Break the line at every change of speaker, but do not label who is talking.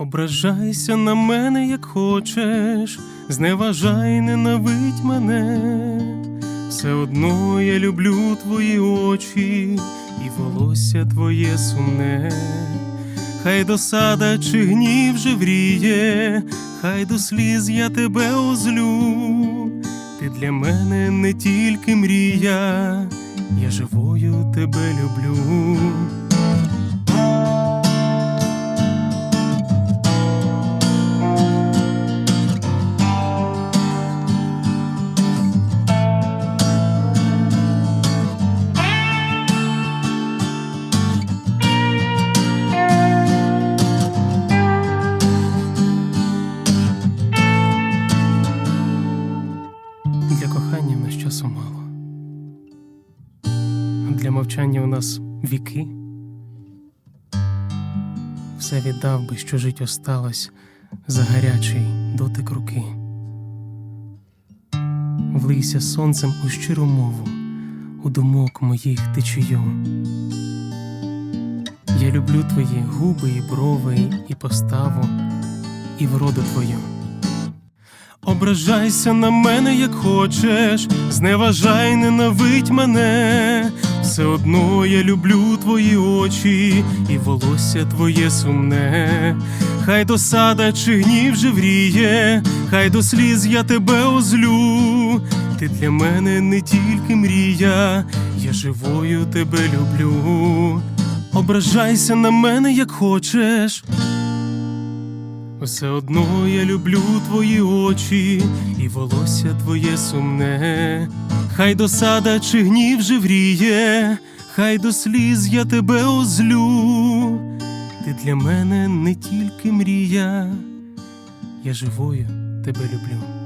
Ображайся на мене, як хочеш, зневажай, ненавидь мене. Все одно я люблю твої очі і волосся твоє сумне. Хай досада чи гнів жевріє, хай до сліз я тебе озлю. Ти для мене не тільки мрія, я живою тебе люблю. Для кохання в нас часу мало. Для мовчання у нас віки. Все віддав би, що жить осталось за гарячий дотик руки. Влийся сонцем у щиру мову, у думок моїх течію. Я люблю твої губи і брови, і поставу, і вроду твою. Ображайся на мене, як хочеш, зневажай, ненавидь мене. Все одно я люблю твої очі і волосся твоє сумне. Хай досада чи гнів жевріє, хай до сліз я тебе озлю. Ти для мене не тільки мрія, я живою тебе люблю. Ображайся на мене, як хочеш. Все одно я люблю твої очі і волосся твоє сумне. Хай досада чи гнів живріє, хай до сліз я тебе озлю. Ти для мене не тільки мрія, я живою тебе люблю.